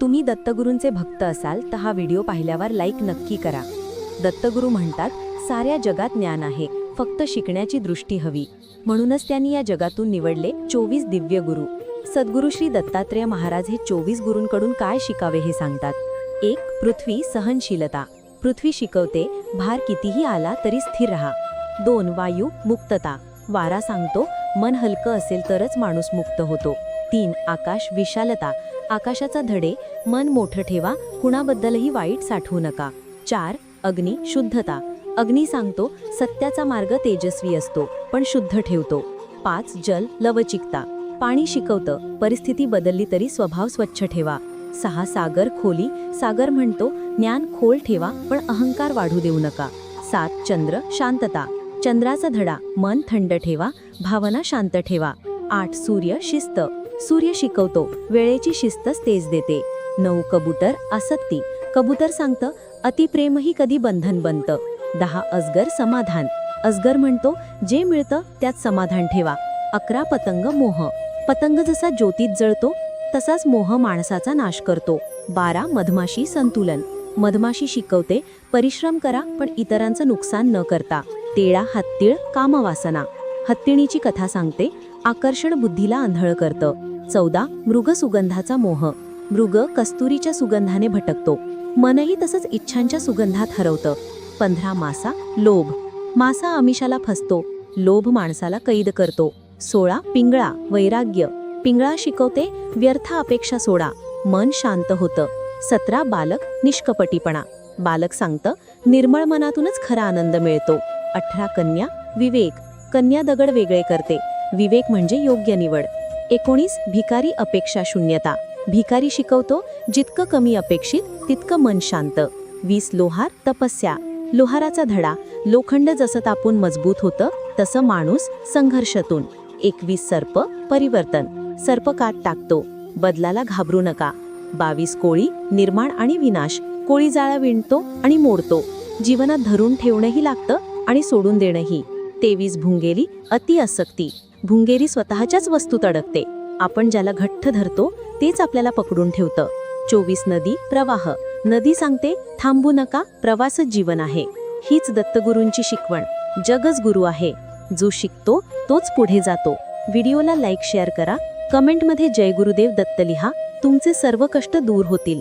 तुम्ही दत्तगुरूंचे भक्त असाल तर हा व्हिडिओ पाहिल्यावर लाईक नक्की करा. दत्तगुरू म्हणतात साऱ्या जगात ज्ञान आहे फक्त शिकण्याची दृष्टी हवी. म्हणूनच त्यांनी या जगातून निवडले चोवीस दिव्य गुरु. सद्गुरू श्री दत्तात्रेय महाराज हे चोवीस गुरूंकडून काय शिकावे हे सांगतात? एक पृथ्वी सहनशीलता. पृथ्वी शिकवते भार कितीही आला तरी स्थिर राहा. दोन वायू मुक्तता. वारा सांगतो मन हलकं असेल तरच माणूस मुक्त होतो. तीन आकाश विशालता. आकाशाचा धडे मन मोठं ठेवा कुणाबद्दलही वाईट साठवू नका. चार अग्नी शुद्धता. अग्नी सांगतो सत्याचा मार्ग तेजस्वी असतो पण शुद्ध ठेवतो. पाच जल लवचिकता. पाणी शिकवतं परिस्थिती बदलली तरी स्वभाव स्वच्छ ठेवा. सहा सागर खोली. सागर म्हणतो ज्ञान खोल ठेवा पण अहंकार वाढू देऊ नका. सात चंद्र शांतता. चंद्राचा धडा मन थंड ठेवा भावना शांत ठेवा. आठ सूर्य शिस्त. सूर्य शिकवतो वेळेची शिस्तच तेज देते. नऊ कबूतर आसक्ती. कबूतर सांगतं अतिप्रेमही कधी बंधन बनतं. दहा अजगर समाधान. अजगर म्हणतो जे मिळतं त्यात समाधान ठेवा. अकरा पतंग मोह. पतंग जसा ज्योतीत जळतो तसाच मोह माणसाचा नाश करतो. बारा मधमाशी संतुलन. मधमाशी शिकवते परिश्रम करा पण इतरांचं नुकसान न करता. तेळा हत्तीळ कामवासना. हत्तीणीची कथा सांगते आकर्षण बुद्धीला आंधळ करतं. चौदा मृग सुगंधाचा मोह. मृग कस्तुरीच्या सुगंधाने भटकतो. मनही तसंच इच्छांच्या सुगंधात हरवतं. पंधरा मासा लोभ. मासा आमिषाला फसतो. लोभ माणसाला कैद करतो. सोळा पिंगळा वैराग्य. पिंगळा शिकवते व्यर्थ अपेक्षा सोडा. मन शांत होतं. सतरा बालक निष्कपटीपणा. बालक सांगतं निर्मळ मनातूनच खरा आनंद मिळतो. अठरा कन्या विवेक. कन्या दगड वेगळे करते. विवेक म्हणजे योग्य निवड. एकोणीस भिकारी अपेक्षा शून्यता. भिकारी शिकवतो जितकं कमी अपेक्षित तितकं मन शांत. वीस लोहार तपस्या. लोहाराचा धडा लोखंड जसं तापून मजबूत होतं तसं माणूस संघर्षातून. एकवीस सर्प परिवर्तन. सर्प काट टाकतो बदलाला घाबरू नका. बावीस कोळी निर्माण आणि विनाश. कोळी जाळा विणतो आणि मोडतो. जीवनात धरून ठेवणंही लागतं आणि सोडून देणंही. तेवीस भुंगेली अति असक्ती भुंगेरी स्वतःच्याच वस्तूत अडकते आपण ज्याला घट्ट धरतो तेच आपल्याला पकडून ठेवतं. चोवीस नदी प्रवाह. नदी सांगते थांबू नका प्रवासच जीवन आहे. हीच दत्तगुरूंची शिकवण. जगच गुरु आहे. जो शिकतो तोच पुढे जातो. व्हिडिओला लाईक शेअर करा. कमेंटमध्ये जय गुरुदेव दत्त लिहा. तुमचे सर्व कष्ट दूर होतील.